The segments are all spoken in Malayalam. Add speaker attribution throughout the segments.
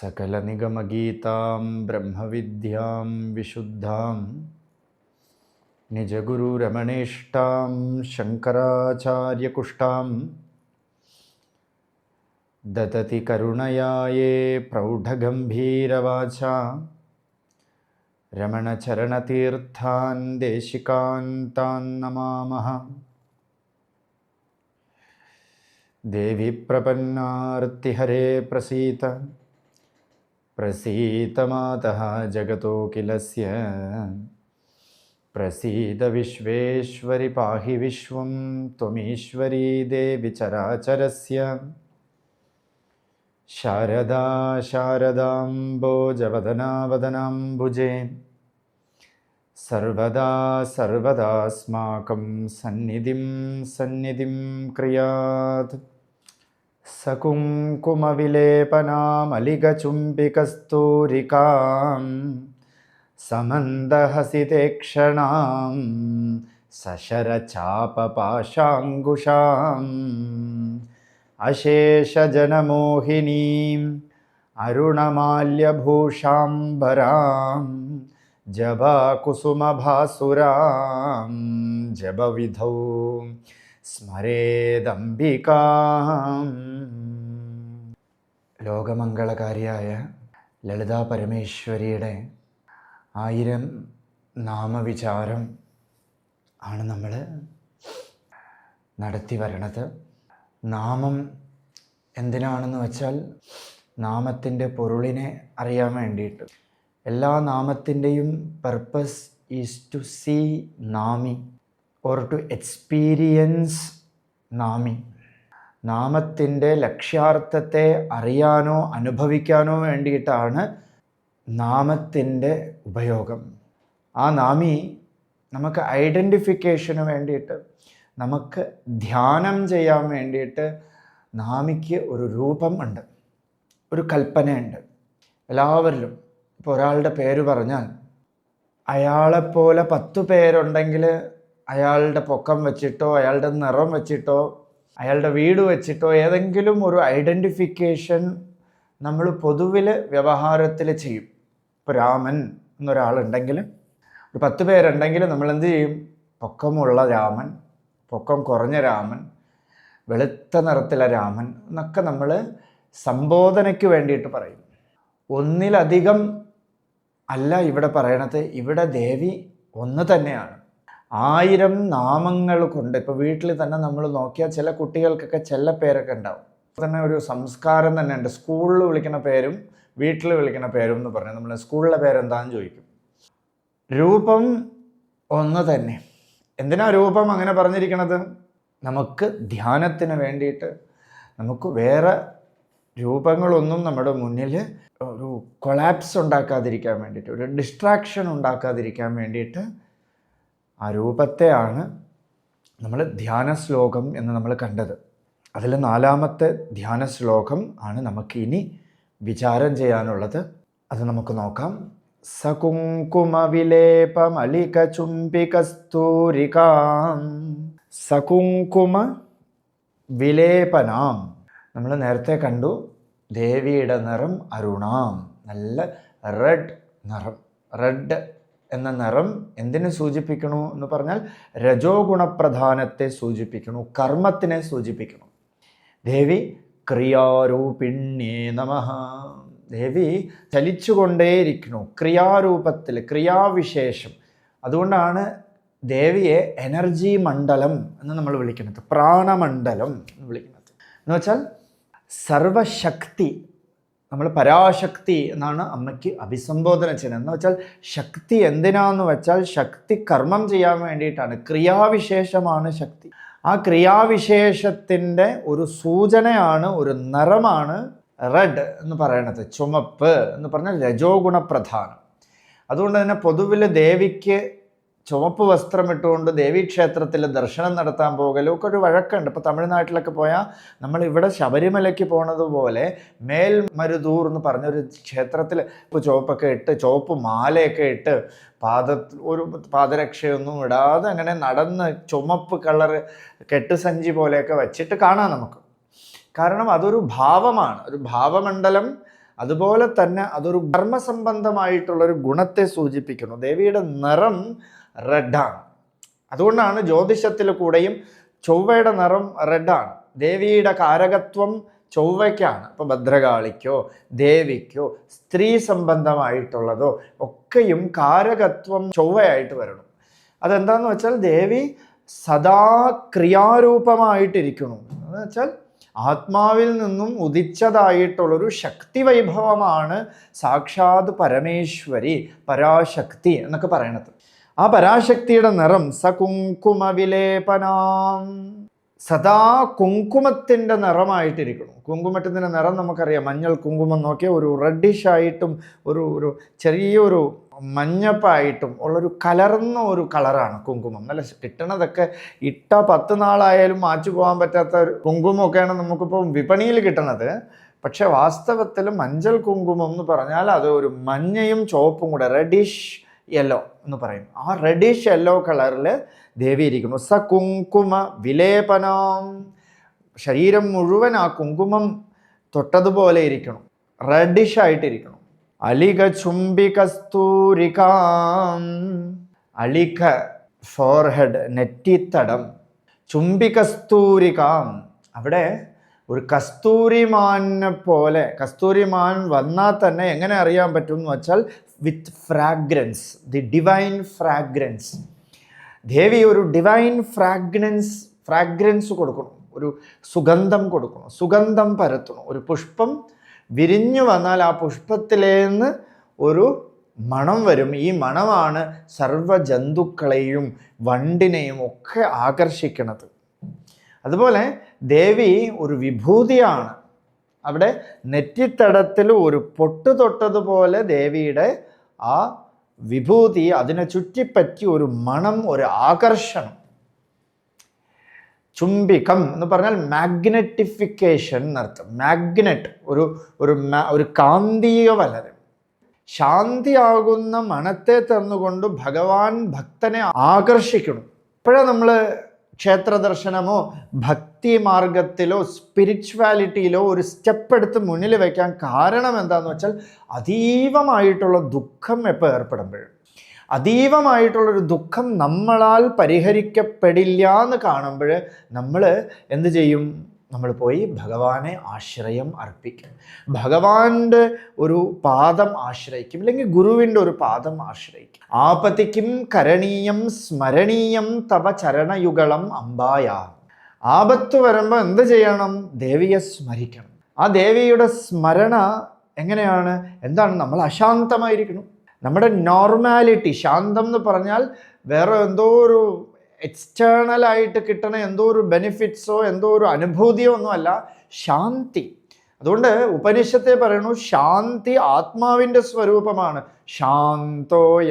Speaker 1: सकलनिगमगीतां ब्रह्मविद्यां विशुद्धां निजगुरुरमणेष्टां शङ्कराचार्यकुष्ठाम् ददति करुणया ये प्रौढगम्भीरवाचा रमणचरणतीर्थान् देशिकान् तान् नमामः। देवि प्रपन्नार्तिहरे प्रसीत प्रसीत मातः जगतोऽखिलस्य प्रसीद विश्वेश्वरि पाहि विश्वं त्वमीश्वरी देवि चराचरस्य शारदा शारदाम्बोजवदनावदनाम्बुजे सर्वदा सर्वदास्माकं सन्निधिं सन्निधिं क्रियात् सकुङ्कुमविलेपनामलिगचुम्बिकस्तूरिकां समन्दहसिते क्षणां सशरचापपाशाङ्कुशाम् अशेषजनमोहिनीम् अरुणमाल्यभूषाम्बरां जबाकुसुमभासुरां जबविधौ സ്മരേദംബികാം. ലോകമംഗളകാരിയായ ലളിതാ പരമേശ്വരിയുടെ ആയിരം നാമവിചാരം ആണ് നമ്മൾ നടത്തി വരണത്. നാമം എന്തിനാണെന്ന് വെച്ചാൽ നാമത്തിന്റെ പൊരുളിനെ അറിയാൻ വേണ്ടിയിട്ട്. എല്ലാ നാമത്തിന്റെയും പർപ്പസ് ഈസ് ടു സീ നാമി. ഓർ ടു എക്സ്പീരിയൻസ് നാമി നാമത്തിന്റെ ലക്ഷ്യാർത്ഥത്തെ അറിയാനോ അനുഭവിക്കാനോ വേണ്ടിയിട്ടാണ് നാമത്തിന്റെ ഉപയോഗം. ആ നാമി നമുക്ക് ഐഡന്റിഫിക്കേഷന് വേണ്ടിയിട്ട് നമുക്ക് ധ്യാനം ചെയ്യാൻ വേണ്ടിയിട്ട് നാമിക്ക് ഒരു രൂപം ഉണ്ട് ഒരു കൽപ്പനയുണ്ട്. എല്ലാവരിലും ഇപ്പോൾ ഒരാളുടെ പേര് പറഞ്ഞാൽ അയാളെപ്പോലെ പത്ത് പേരുണ്ടെങ്കിൽ അയാളുടെ പൊക്കം വെച്ചിട്ടോ അയാളുടെ നിറം വെച്ചിട്ടോ അയാളുടെ വീട് വെച്ചിട്ടോ ഏതെങ്കിലും ഒരു ഐഡന്റിഫിക്കേഷൻ നമ്മൾ പൊതുവിൽ വ്യവഹാരത്തിൽ ചെയ്യും. ഇപ്പോൾ രാമൻ എന്നൊരാളുണ്ടെങ്കിൽ ഒരു പത്ത് പേരുണ്ടെങ്കിൽ നമ്മൾ എന്ത് ചെയ്യും? പൊക്കമുള്ള രാമൻ പൊക്കം കുറഞ്ഞ രാമൻ വെളുത്ത നിറത്തിലെ രാമൻ എന്നൊക്കെ നമ്മൾ സംബോധനയ്ക്ക് വേണ്ടിയിട്ട് പറയും. ഒന്നിലധികം അല്ല ഇവിടെ പറയണത്. ഇവിടെ ദേവി ഒന്ന് തന്നെയാണ്. ആയിരം നാമങ്ങൾ കൊണ്ട് ഇപ്പോൾ വീട്ടിൽ തന്നെ നമ്മൾ നോക്കിയാൽ ചില കുട്ടികൾക്കൊക്കെ ചില പേരൊക്കെ ഉണ്ടാവും. തന്നെ ഒരു സംസ്കാരം തന്നെ ഉണ്ട് സ്കൂളിൽ വിളിക്കുന്ന പേരും വീട്ടിൽ വിളിക്കുന്ന പേരും എന്ന് പറഞ്ഞു നമ്മൾ സ്കൂളിലെ പേരെന്താണെന്ന് ചോദിക്കും. രൂപം ഒന്ന് തന്നെ. എന്തിനാ രൂപം അങ്ങനെ പറഞ്ഞിരിക്കണത്? നമുക്ക് ധ്യാനത്തിന് വേണ്ടിയിട്ട് നമുക്ക് വേറെ രൂപങ്ങളൊന്നും നമ്മുടെ മുന്നിൽ ഒരു കൊളാപ്സ് ഉണ്ടാക്കാതിരിക്കാൻ വേണ്ടിയിട്ട് ഒരു ഡിസ്ട്രാക്ഷൻ ഉണ്ടാക്കാതിരിക്കാൻ വേണ്ടിയിട്ട് ആ രൂപത്തെയാണ് നമ്മൾ ധ്യാന ശ്ലോകം എന്ന് നമ്മൾ കണ്ടത്. അതിൽ നാലാമത്തെ ധ്യാന ശ്ലോകം ആണ് നമുക്ക് ഇനി വിചാരം ചെയ്യാനുള്ളത്. അത് നമുക്ക് നോക്കാം. സകുങ്കുമവിലേപമലിക ചുംബികസ്തൂരികാം സകുങ്കുമ വിലേപനാം നമ്മൾ നേരത്തെ കണ്ടു ദേവിയുടെ നിറം അരുണാം. നല്ല റെഡ് നിറം. റെഡ് എന്ന നിറം എന്തിനെ സൂചിപ്പിക്കണു എന്ന് പറഞ്ഞാൽ രജോ ഗുണപ്രധാനത്തെ സൂചിപ്പിക്കണു കർമ്മത്തിനെ സൂചിപ്പിക്കണു. ദേവി ക്രിയാരൂപിണ്യേ നമ. ദേവി ചലിച്ചുകൊണ്ടേയിരിക്കണു ക്രിയാരൂപത്തിൽ ക്രിയാവിശേഷം. അതുകൊണ്ടാണ് ദേവിയെ എനർജി മണ്ഡലം എന്ന് നമ്മൾ വിളിക്കുന്നത് പ്രാണമണ്ഡലം എന്ന് വിളിക്കുന്നത്. എന്ന് വെച്ചാൽ സർവശക്തി നമ്മൾ പരാശക്തി എന്നാണ് അമ്മയ്ക്ക് അഭിസംബോധന ചെയ്യുന്നത്. എന്ന് വെച്ചാൽ ശക്തി എന്തിനാന്ന് വെച്ചാൽ ശക്തി കർമ്മം ചെയ്യാൻ വേണ്ടിയിട്ടാണ്. ക്രിയാവിശേഷമാണ് ശക്തി. ആ ക്രിയാവിശേഷത്തിന്റെ ഒരു സൂചനയാണ് ഒരു നിറമാണ് റെഡ് എന്ന് പറയണത്. ചുമപ്പ് എന്ന് പറഞ്ഞാൽ രജോ ഗുണപ്രധാനം അതുകൊണ്ട് തന്നെ പൊതുവിൽ ദേവിക്ക് ചുവപ്പ് വസ്ത്രമിട്ടുകൊണ്ട് ദേവീക്ഷേത്രത്തിൽ ദർശനം നടത്താൻ പോകലും ഒക്കെ ഒരു വഴക്കുണ്ട്. ഇപ്പോൾ തമിഴ്നാട്ടിലൊക്കെ പോയാൽ നമ്മൾ ഇവിടെ ശബരിമലയ്ക്ക് പോണതുപോലെ മേൽമരുതൂർ എന്ന് പറഞ്ഞൊരു ക്ഷേത്രത്തിൽ ഇപ്പോൾ ചുവപ്പൊക്കെ ഇട്ട് ചുവപ്പ് മാലയൊക്കെ ഇട്ട് പാദ ഒരു പാദരക്ഷയൊന്നും ഇടാതെ അങ്ങനെ നടന്ന് ചുമപ്പ് കളറ് കെട്ടുസഞ്ചി പോലെയൊക്കെ വെച്ചിട്ട് കാണാം നമുക്ക്. കാരണം അതൊരു ഭാവമാണ്. ഒരു ഭാവമണ്ഡലം അതുപോലെ തന്നെ അതൊരു ധർമ്മസംബന്ധമായിട്ടുള്ളൊരു ഗുണത്തെ സൂചിപ്പിക്കുന്നു. ദേവിയുടെ നിറം റെഡാണ് അതുകൊണ്ടാണ് ജ്യോതിഷത്തിൽ കൂടെയും ചൊവ്വയുടെ നിറം റെഡാണ് ദേവിയുടെ കാരകത്വം ചൊവ്വയ്ക്കാണ്. ഇപ്പോൾ ഭദ്രകാളിക്കോ ദേവിക്കോ സ്ത്രീ സംബന്ധമായിട്ടുള്ളതോ ഒക്കെയും കാരകത്വം ചൊവ്വയായിട്ട് വരണം. അതെന്താന്ന് വെച്ചാൽ ദേവി സദാ ക്രിയാരൂപമായിട്ടിരിക്കണം എന്ന് വെച്ചാൽ ആത്മാവിൽ നിന്നും ഉദിച്ചതായിട്ടുള്ളൊരു ശക്തി വൈഭവമാണ് സാക്ഷാത് പരമേശ്വരി പരാശക്തി എന്നൊക്കെ പറയണത്. ആ പരാശക്തിയുടെ നിറം സകുങ്കുമ വിലേപനാം സദാ കുങ്കുമത്തിന്റെ നിറമായിട്ടിരിക്കണം കുങ്കുമത്തിന്റെ നിറം നമുക്കറിയാം. മഞ്ഞൾ കുങ്കുമം നോക്കിയാൽ ഒരു റെഡിഷായിട്ടും ഒരു ഒരു ചെറിയൊരു മഞ്ഞപ്പായിട്ടും ഉള്ളൊരു കലർന്ന ഒരു കളറാണ് കുങ്കുമം. നല്ല കിട്ടണതൊക്കെ ഇട്ട പത്ത് നാളായാലും മാച്ചു പോകാൻ പറ്റാത്ത ഒരു കുങ്കുമമൊക്കെയാണ് നമുക്കിപ്പോൾ വിപണിയിൽ കിട്ടണത്. പക്ഷേ വാസ്തവത്തിൽ മഞ്ചൾ കുങ്കുമം എന്ന് പറഞ്ഞാൽ അത് ഒരു മഞ്ഞയും ചുവപ്പും കൂടെ റെഡിഷ് യെല്ലോ എന്ന് പറയും. ആ റെഡിഷ് യെല്ലോ കളറിൽ ദേവി ഇരിക്കുന്നു. സ കുങ്കുമ വിലേപനം. ശരീരം മുഴുവൻ ആ കുങ്കുമം തൊട്ടതുപോലെ ഇരിക്കണം. റെഡിഷ് ആയിട്ടിരിക്കണം അലിക ചുംബി അളിക ഫോർഹെഡ് നെറ്റിത്തടം. ചുംബി കസ്തൂരികാം. അവിടെ ഒരു കസ്തൂരിമാനെ പോലെ കസ്തൂരിമാൻ വന്നാൽ തന്നെ എങ്ങനെ അറിയാൻ പറ്റും എന്ന് വെച്ചാൽ with fragrance the divine fragrance ദേവി ഒരു ഡിവൈൻ ഫ്രാഗ്രൻസ് ഫ്രാഗ്രൻസ് കൊടുക്കണം ഒരു സുഗന്ധം കൊടുക്കണം സുഗന്ധം പരത്തണം ഒരു പുഷ്പം വിരിഞ്ഞു വന്നാൽ ആ പുഷ്പത്തിലേന്ന് ഒരു മണം വരും. ഈ മണമാണ് സർവ ജന്തുക്കളെയും വണ്ടിനെയും ഒക്കെ ആകർഷിക്കുന്നത് അതുപോലെ ദേവി ഒരു വിഭൂതിയാണ്. അവിടെ നെറ്റിത്തടത്തിൽ ഒരു പൊട്ട് തൊട്ടതുപോലെ ദേവിയുടെ ആ വിഭൂതി അതിനെ ചുറ്റിപ്പറ്റി ഒരു മണം ഒരു ആകർഷണം. ചുംബികം എന്ന് പറഞ്ഞാൽ മാഗ്നറ്റിഫിക്കേഷൻ എന്നർത്ഥം. മാഗ്നറ്റ് ഒരു ഒരു ഒരു കാന്തിക വലരം ശാന്തിയാകുന്ന മണത്തെ തന്നുകൊണ്ട് ഭഗവാൻ ഭക്തനെ ആകർഷിക്കണം. ഇപ്പോഴാണ് നമ്മൾ ക്ഷേത്ര ദർശനമോ ഭക്തി മാർഗത്തിലോ സ്പിരിച്വാലിറ്റിയിലോ ഒരു സ്റ്റെപ്പ് എടുത്ത് മുന്നിൽ വയ്ക്കാൻ കാരണം എന്താണെന്ന് വെച്ചാൽ അതീവമായിട്ടുള്ള ദുഃഖം എപ്പോൾ ഏർപ്പെടുമ്പോഴും അതീവമായിട്ടുള്ളൊരു ദുഃഖം നമ്മളാൽ പരിഹരിക്കപ്പെടില്ല എന്ന് കാണുമ്പോൾ നമ്മൾ എന്ത് ചെയ്യും? നമ്മൾ പോയി ഭഗവാനെ ആശ്രയം അർപ്പിക്കും. ഭഗവാന്റെ ഒരു പാദം ആശ്രയിക്കും അല്ലെങ്കിൽ ഗുരുവിന്റെ ഒരു പാദം ആശ്രയിക്കും. ആപത്തിക്കും കരണീയം സ്മരണീയം തവ ചരണയുഗളം അമ്പായ. ആപത്ത് വരുമ്പോൾ എന്ത് ചെയ്യണം? ദേവിയെ സ്മരിക്കണം. ആ ദേവിയുടെ സ്മരണ എങ്ങനെയാണ്? എന്താണ്? നമ്മൾ അശാന്തമായിരിക്കണം. നമ്മുടെ നോർമാലിറ്റി ശാന്തം എന്ന് പറഞ്ഞാൽ വേറെ എന്തോ ഒരു എക്സ്റ്റേണൽ ആയിട്ട് കിട്ടണ എന്തോ ഒരു ബെനിഫിറ്റ്സോ എന്തോ ഒരു അനുഭൂതിയോ ഒന്നുമല്ല ശാന്തി. അതുകൊണ്ട് ഉപനിഷത്തെ പറയണു ശാന്തി ആത്മാവിന്റെ സ്വരൂപമാണ്. ശാന്തോയമാത്മാ.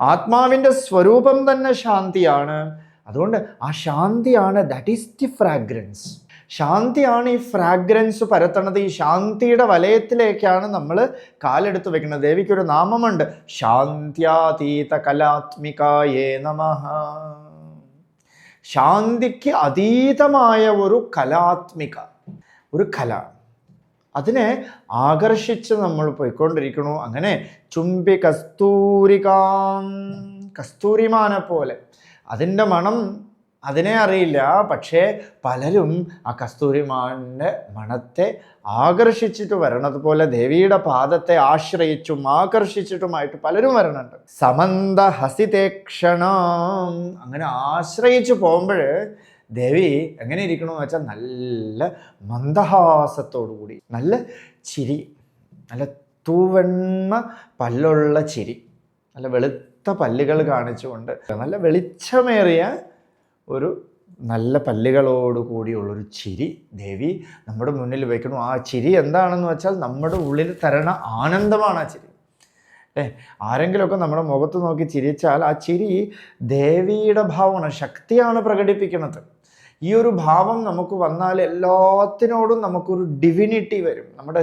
Speaker 1: ആത്മാവിന്റെ സ്വരൂപം തന്നെ ശാന്തിയാണ്. അതുകൊണ്ട് ആ ശാന്തിയാണ് ദാറ്റ് ഈസ് ദി ഫ്രാഗ്രൻസ് ശാന്തിയാണ് ഈ ഫ്രാഗ്രൻസ് പരത്തണത് ഈ ശാന്തിയുടെ വലയത്തിലേക്കാണ് നമ്മൾ കാലെടുത്ത് വെക്കുന്നത്. ദേവിക്കൊരു നാമമുണ്ട്. ശാന്ത്യാതീത കലാത്മികായേ നമ. ശാന്തിക്ക് അതീതമായ ഒരു കലാത്മിക ഒരു കല. അതിനെ ആകർഷിച്ച് നമ്മൾ പോയിക്കൊണ്ടിരിക്കണു അങ്ങനെ ചുംബി കസ്തൂരികാം കസ്തൂരിമാനെ പോലെ. അതിന്റെ മണം അതിനെ അറിയില്ല. പക്ഷേ പലരും ആ കസ്തൂരിമാന്റെ മണത്തെ ആകർഷിച്ചിട്ട് വരണത് പോലെ ദേവിയുടെ പാദത്തെ ആശ്രയിച്ചും ആകർഷിച്ചിട്ടുമായിട്ട് പലരും വരണുണ്ട്. സമന്ത ഹസിതേക്ഷണം അങ്ങനെ ആശ്രയിച്ച് പോകുമ്പോൾ ദേവി എങ്ങനെ ഇരിക്കണമെന്ന് വെച്ചാൽ നല്ല മന്ദഹാസത്തോടു കൂടി നല്ല ചിരി നല്ല തൂവെണ്ണ പല്ലുള്ള ചിരി നല്ല വെളുത്ത പല്ലുകൾ കാണിച്ചുകൊണ്ട് നല്ല വെളിച്ചമേറിയ ഒരു നല്ല പല്ലുകളോട് കൂടിയുള്ളൊരു ചിരി ദേവി നമ്മുടെ മുന്നിൽ വയ്ക്കണം ആ ചിരി എന്താണെന്ന് വെച്ചാൽ നമ്മുടെ ഉള്ളിൽ തരണ ആനന്ദമാണ് ആ ചിരി. ഏ ആരെങ്കിലുമൊക്കെ നമ്മുടെ മുഖത്ത് നോക്കി ചിരിച്ചാൽ ആ ചിരി ദേവിയുടെ ഭാവമാണ് ശക്തിയാണ് പ്രകടിപ്പിക്കുന്നത്. ഈ ഒരു ഭാവം നമുക്ക് വന്നാൽ എല്ലാത്തിനോടും നമുക്കൊരു ഡിവിനിറ്റി വരും. നമ്മുടെ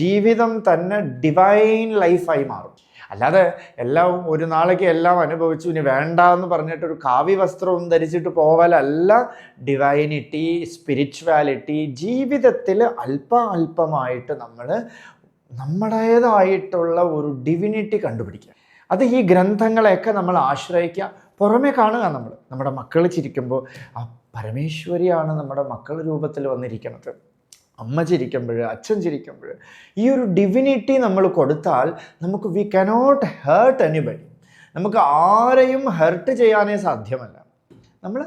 Speaker 1: ജീവിതം തന്നെ ഡിവൈൻ ലൈഫായി മാറും. അല്ലാതെ എല്ലാം ഒരു നാളേക്ക് എല്ലാം അനുഭവിച്ചു. ഇനി വേണ്ട എന്ന് പറഞ്ഞിട്ട് ഒരു കാവ്യ വസ്ത്രവും ധരിച്ചിട്ട് പോവലല്ല. ഡിവൈനിറ്റി സ്പിരിച്വാലിറ്റി ജീവിതത്തിൽ അല്പ അല്പമായിട്ട് നമ്മൾ നമ്മുടേതായിട്ടുള്ള ഒരു ഡിവിനിറ്റി കണ്ടുപിടിക്കുക. അത് ഈ ഗ്രന്ഥങ്ങളെയൊക്കെ നമ്മൾ ആശ്രയിക്കുക. പുറമേ കാണുക നമ്മൾ നമ്മുടെ മക്കൾ ചിരിക്കുമ്പോൾ ആ പരമേശ്വരിയാണ് നമ്മുടെ മക്കൾ രൂപത്തിൽ വന്നിരിക്കുന്നത്. അമ്മ ചിരിക്കുമ്പോൾ അച്ഛൻ ചിരിക്കുമ്പോൾ ഈ ഒരു ഡിവിനിറ്റി നമ്മൾ കൊടുത്താൽ നമുക്ക് വി കനോട്ട് ഹേർട്ട് എനിബഡി നമുക്ക് ആരെയും ഹെർട്ട് ചെയ്യാനേ സാധ്യമല്ല. നമ്മൾ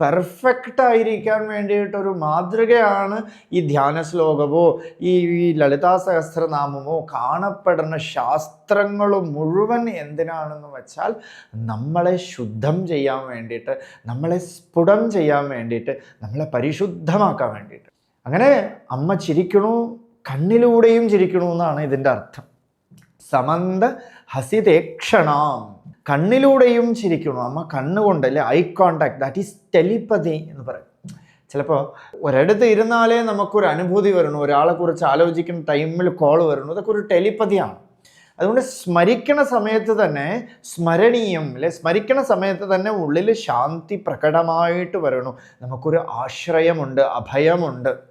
Speaker 1: പെർഫെക്റ്റ് ആയിരിക്കാൻ വേണ്ടിയിട്ടൊരു മാതൃകയാണ് ഈ ധ്യാന ശ്ലോകമോ ഈ ഈ ലളിതാ സഹസ്രനാമമോ കാണപ്പെടുന്ന ശാസ്ത്രങ്ങൾ മുഴുവൻ എന്തിനാണെന്ന് വെച്ചാൽ നമ്മളെ ശുദ്ധം ചെയ്യാൻ വേണ്ടിയിട്ട് നമ്മളെ സ്ഫുടം ചെയ്യാൻ വേണ്ടിയിട്ട് നമ്മളെ പരിശുദ്ധമാക്കാൻ വേണ്ടിയിട്ട്. അങ്ങനെ അമ്മ ചിരിക്കണു കണ്ണിലൂടെയും ചിരിക്കണു എന്നാണ് ഇതിന്റെ അർത്ഥം. സമന്ത ഹസിതേക്ഷണാം. കണ്ണിലൂടെയും ചിരിക്കണു. അമ്മ കണ്ണുകൊണ്ട് അല്ലെ eye contact that is telepathy എന്ന് പറയും. ചിലപ്പോൾ ഒരിടത്ത് ഇരുന്നാലേ നമുക്കൊരു അനുഭൂതി വരണു ഒരാളെ കുറിച്ച് ആലോചിക്കുന്ന ടൈമിൽ കോൾ വരണു ഇതൊക്കെ ഒരു ടെലിപ്പതിയാണ് അതുകൊണ്ട് സ്മരിക്കണ സമയത്ത് തന്നെ സ്മരണീയം അല്ലെ സ്മരിക്കണ സമയത്ത് തന്നെ ഉള്ളിൽ ശാന്തി പ്രകടമായിട്ട് വരണു. നമുക്കൊരു ആശ്രയമുണ്ട് അഭയമുണ്ട്.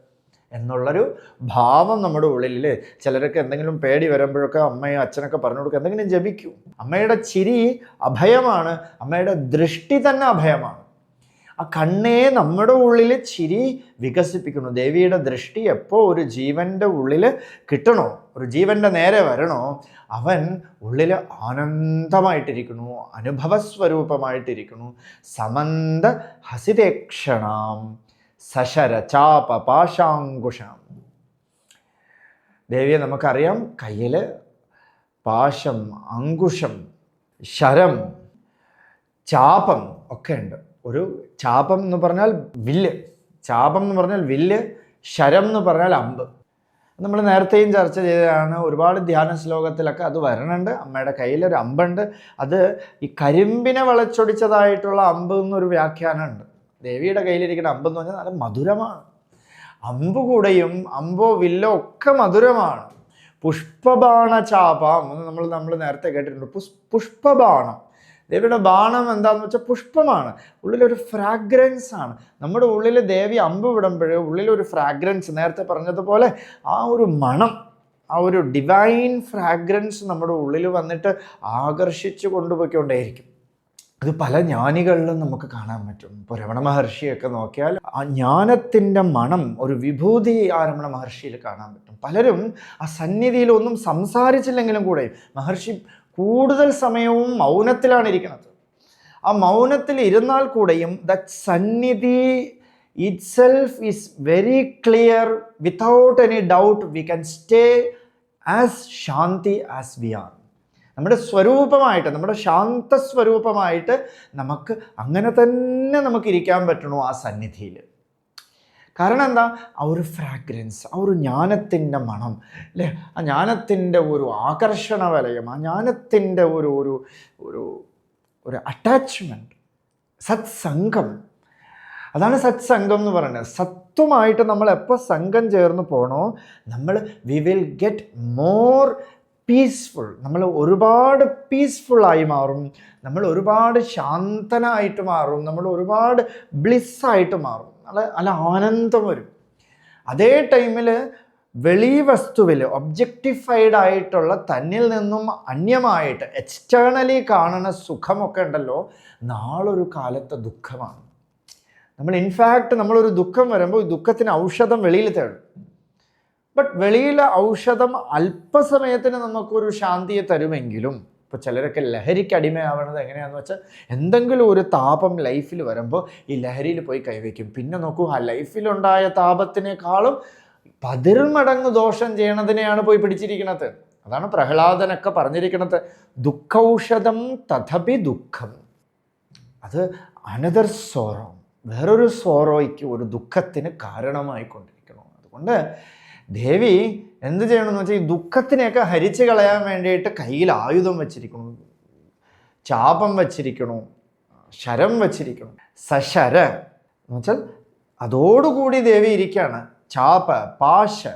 Speaker 1: എന്നുള്ളൊരു ഭാവം നമ്മുടെ ഉള്ളിൽ ചിലരൊക്കെ എന്തെങ്കിലും പേടി വരുമ്പോഴൊക്കെ അമ്മയും അച്ഛനൊക്കെ പറഞ്ഞു കൊടുക്കുക എന്തെങ്കിലും ജപിക്കൂ. അമ്മയുടെ ചിരി അഭയമാണ്. അമ്മയുടെ ദൃഷ്ടി തന്നെ അഭയമാണ്. ആ കണ്ണേ നമ്മുടെ ഉള്ളിൽ ചിരി വികസിപ്പിക്കുന്നു. ദേവിയുടെ ദൃഷ്ടി എപ്പോൾ ഒരു ജീവന്റെ ഉള്ളിൽ കിട്ടണോ ഒരു ജീവന്റെ നേരെ വരണോ അവൻ ഉള്ളിൽ ആനന്ദമായിട്ടിരിക്കുന്നു അനുഭവസ്വരൂപമായിട്ടിരിക്കുന്നു. സമന്ത ഹസിതേക്ഷണാം. സശര ചാപ പാശാങ്കുശം ദേവിയെ നമുക്കറിയാം കയ്യിൽ പാശം അങ്കുശം ശരം ചാപം ഒക്കെ ഉണ്ട്. ഒരു ചാപം എന്ന് പറഞ്ഞാൽ വില്ല്. ചാപം എന്ന് പറഞ്ഞാൽ വില്ല് ശരം എന്ന് പറഞ്ഞാൽ അമ്പ്. നമ്മൾ നേരത്തെയും ചർച്ച ചെയ്തതാണ് ഒരുപാട് ധ്യാന ശ്ലോകത്തിലൊക്കെ അത് വരണുണ്ട്. അമ്മയുടെ കയ്യിൽ ഒരു അമ്പുണ്ട്. അത് ഈ കരിമ്പിനെ വളച്ചൊടിച്ചതായിട്ടുള്ള അമ്പ് എന്നൊരു വ്യാഖ്യാനമുണ്ട്. ദേവിയുടെ കയ്യിലിരിക്കുന്ന അമ്പെന്ന് പറഞ്ഞാൽ നല്ല മധുരമാണ്. അമ്പ് കൂടെയും അമ്പോ വില്ലോ ഒക്കെ മധുരമാണ്. പുഷ്പബാണ ചാപം എന്ന് നമ്മൾ നമ്മൾ നേരത്തെ കേട്ടിട്ടുണ്ട്. പുഷ് പുഷ്പബാണം. ദേവിയുടെ ബാണം എന്താണെന്ന് വെച്ചാൽ പുഷ്പമാണ്. ഉള്ളിലൊരു ഫ്രാഗ്രൻസ് ആണ്. നമ്മുടെ ഉള്ളിൽ ദേവി അമ്പ് വിടുമ്പോൾ ഉള്ളിലൊരു ഫ്രാഗ്രൻസ് നേരത്തെ പറഞ്ഞതുപോലെ ആ ഒരു മണം ആ ഒരു ഡിവൈൻ ഫ്രാഗ്രൻസ് നമ്മുടെ ഉള്ളിൽ വന്നിട്ട് ആകർഷിച്ചു കൊണ്ടുപോയിക്കൊണ്ടേയിരിക്കും. അത് പല ജ്ഞാനികളിലും നമുക്ക് കാണാൻ പറ്റും. ഇപ്പോൾ രമണ മഹർഷിയൊക്കെ നോക്കിയാൽ ആ ജ്ഞാനത്തിന്റെ മണം ഒരു വിഭൂതി ആ രമണ മഹർഷിയിൽ കാണാൻ പറ്റും. പലരും ആ സന്നിധിയിലൊന്നും സംസാരിച്ചില്ലെങ്കിലും കൂടെ മഹർഷി കൂടുതൽ സമയവും മൗനത്തിലാണ് ഇരിക്കുന്നത്. ആ മൗനത്തിൽ ഇരുന്നാൽ കൂടെയും ദ സന്നിധി itself is very clear without any doubt we can stay as Shanti as we are നമ്മുടെ സ്വരൂപമായിട്ട് നമ്മുടെ ശാന്ത സ്വരൂപമായിട്ട് നമുക്ക് അങ്ങനെ തന്നെ നമുക്ക് ഇരിക്കാൻ പറ്റണോ ആ സന്നിധിയിൽ. കാരണം എന്താ? ആ ഒരു ഫ്രാഗ്രൻസ് ആ ഒരു ജ്ഞാനത്തിന്റെ മണം അല്ലേ? ആ ജ്ഞാനത്തിന്റെ ഒരു ആകർഷണ വലയം ആ ജ്ഞാനത്തിന്റെ ഒരു ഒരു ഒരു ഒരു അറ്റാച്ച്മെന്റ് സത്സംഗം. അതാണ് സത്സംഗം എന്ന് പറയുന്നത്. സത്വമായിട്ട് നമ്മൾ എപ്പോൾ സംഘം ചേർന്ന് പോണോ നമ്മൾ we will get more peaceful നമ്മൾ ഒരുപാട് പീസ്ഫുള്ളായി മാറും. നമ്മൾ ഒരുപാട് ശാന്തനായിട്ട് മാറും. നമ്മൾ ഒരുപാട് ബ്ലിസ്സായിട്ട് മാറും. നല്ല നല്ല ആനന്ദം വരും. അതേ ടൈമിൽ വെളി വസ്തുവിൽ ഒബ്ജക്റ്റിഫൈഡ് ആയിട്ടുള്ള തന്നിൽ നിന്നും അന്യമായിട്ട് എക്സ്റ്റേണലി കാണുന്ന സുഖമൊക്കെ ഉണ്ടല്ലോ നാളൊരു കാലത്തെ ദുഃഖമാണ്. നമ്മൾ ഇൻഫാക്റ്റ് നമ്മളൊരു ദുഃഖം വരുമ്പോൾ ദുഃഖത്തിന് ഔഷധം വെളിയിൽ തേടും. ബട്ട് വെളിയിലെ ഔഷധം അല്പസമയത്തിന് നമുക്കൊരു ശാന്തിയെ തരുമെങ്കിലും ഇപ്പോൾ ചിലരൊക്കെ ലഹരിക്ക് അടിമയാവണത് എങ്ങനെയാണെന്ന് വെച്ചാൽ എന്തെങ്കിലും ഒരു താപം ലൈഫിൽ വരുമ്പോൾ ഈ ലഹരിയിൽ പോയി കൈവയ്ക്കും. പിന്നെ നോക്കൂ ആ ലൈഫിലുണ്ടായ താപത്തിനേക്കാളും പതിർമടങ്ങ് ദോഷം ചെയ്യണതിനെയാണ് പോയി പിടിച്ചിരിക്കുന്നത് അതാണ് പ്രഹ്ലാദനൊക്കെ പറഞ്ഞിരിക്കുന്നത് ദുഃഖൌഷധം തഥപി ദുഃഖം. അത് അനദർ സോറോ വേറൊരു സോറോയ്ക്ക് ഒരു ദുഃഖത്തിന് കാരണമായിക്കൊണ്ടിരിക്കണം. അതുകൊണ്ട് ദേവി എന്ത് ചെയ്യണമെന്ന് വെച്ചാൽ ഈ ദുഃഖത്തിനെയൊക്കെ ഹരിച്ചു കളയാൻ വേണ്ടിയിട്ട് കയ്യിൽ ആയുധം വച്ചിരിക്കണം. ചാപം വച്ചിരിക്കണു. ശരം വച്ചിരിക്കണം. സശര. എന്ന് വെച്ചാൽ അതോടുകൂടി ദേവി ഇരിക്കുകയാണ് ചാപ പാശ